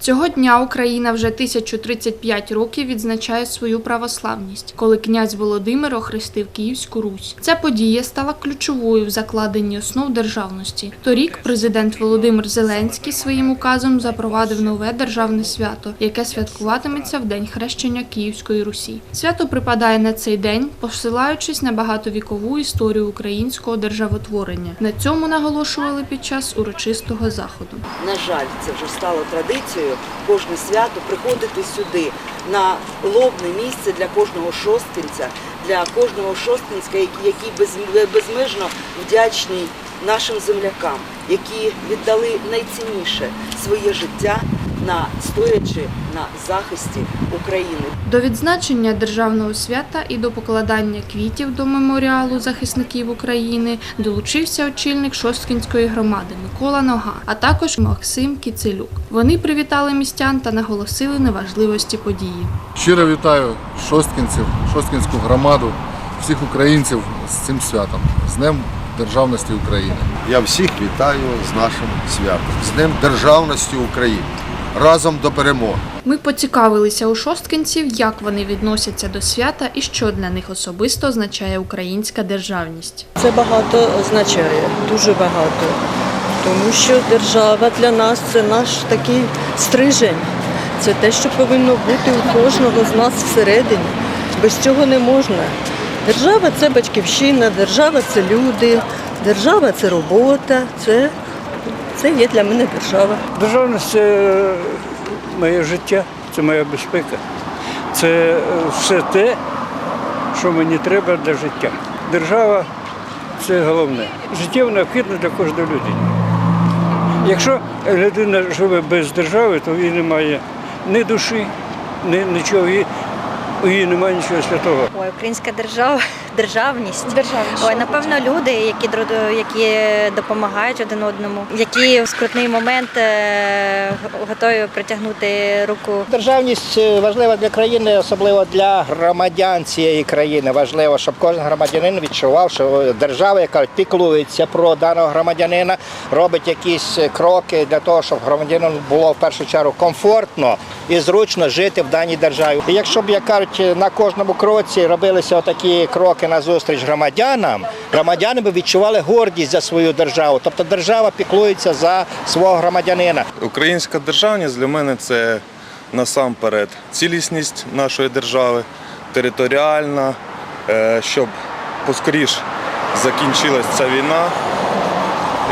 Цього дня Україна вже 1035 років відзначає свою православність, коли князь Володимир охрестив Київську Русь. Ця подія стала ключовою в закладенні основ державності. Торік президент Володимир Зеленський своїм указом запровадив нове державне свято, яке святкуватиметься в день хрещення Київської Русі. Свято припадає на цей день, посилаючись на багатовікову історію українського державотворення. На цьому наголошували під час урочистого заходу. На жаль, це вже стало традицією кожне свято приходити сюди на лобне місце для кожного шостинця, для кожного шостинця, без- безмежно вдячний нашим землякам, які віддали найцінніше своє життя на стоячи на захисті України. До відзначення державного свята і до покладання квітів до меморіалу захисників України долучився очільник Шосткінської громади Микола Нога, а також Максим Кіцелюк. Вони привітали містян та наголосили на важливості події. Щиро вітаю шосткінців, шосткінську громаду, всіх українців з цим святом, з Днем Державності України. Я всіх вітаю з нашим святом, з Днем Державності України. Разом до перемоги. Ми поцікавилися у шосткинців, як вони відносяться до свята і що для них особисто означає українська державність. Це багато означає, дуже багато. Тому що держава для нас це наш такий стрижень. Це те, що повинно бути у кожного з нас всередині. Без цього не можна. Держава це батьківщина, держава це люди, держава це робота, це, це є для мене держава. Державність це моє життя, це моя безпека. Це е, все те, що мені треба для життя. Держава це головне. Життєво необхідно для кожної людини. Якщо людина живе без держави, то в її немає ні душі, ні нічого, у її немає нічого святого. Ой, українська держава, державність. Ой, напевно, люди, які які допомагають один одному, які в скрутний момент е, готові притягнути руку Державність е, важлива для країни, особливо для громадян цієї країни. Важливо, щоб кожен громадянин відчував, що держава, яка піклується про даного громадянина, робить якісь е, кроки для того, щоб громадянину було в першу чергу комфортно і зручно жити в даній державі. І якщо б як кажуть, на кожному кроці робилися отакі кроки на зустріч громадянам, громадяни б відчували гордість за свою державу. Тобто держава піклується за свого громадянина. Українська державність для мене це насамперед цілісність нашої держави, територіальна, е, щоб поскоріш закінчилась ця війна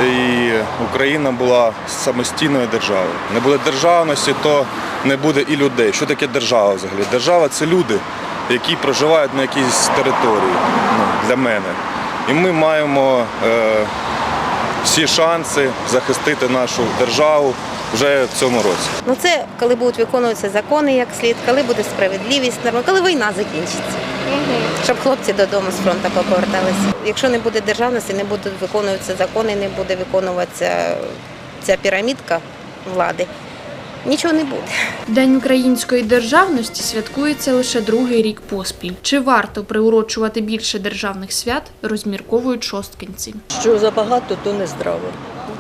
і Україна була самостійною державою. Не буде державності, то не буде і людей. Що таке держава взагалі? Держава це люди, які проживають на якійсь території ну, для мене. І ми маємо е, всі шанси захистити нашу державу вже в цьому році. Ну це коли будуть виконуватися закони як слід, коли буде справедливість, коли війна закінчиться. Щоб хлопці додому з фронту поверталися. Якщо не буде державності, не будуть виконуватися закони, не буде виконуватися ця пірамідка влади. Нічого не буде. День української державності святкується лише другий рік поспіль. Чи варто приурочувати більше державних свят, розмірковують шосткинці. Що забагато, то не здраво.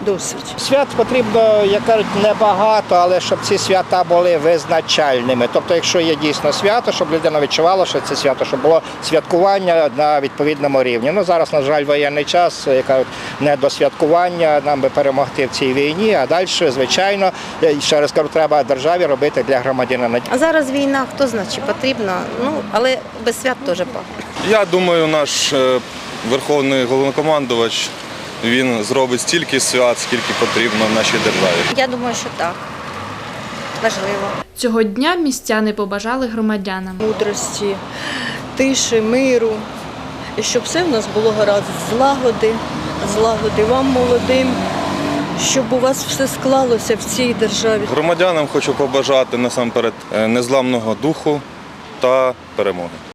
Досить. Свят потрібно, як кажуть, небагато, але щоб ці свята були визначальними. Тобто, якщо є дійсно свято, щоб людина відчувала, що це свято, щоб було святкування на відповідному рівні. Ну зараз, на жаль, воєнний час, як кажуть, не до святкування, нам би перемогти в цій війні. А далі, звичайно, я ще раз кажу, треба державі робити для громадянина. А зараз війна, хто знає, чи потрібно, ну але без свят теж пахне. Я думаю, наш е, верховний головнокомандувач він зробить стільки свят, скільки потрібно в нашій державі. Я думаю, що так. Важливо. Цього дня містяни побажали громадянам. мудрості, тиші, миру. І щоб все в нас було гаразд, злагоди, злагоди вам молодим, щоб у вас все склалося в цій державі. Громадянам хочу побажати насамперед е, незламного духу та перемоги.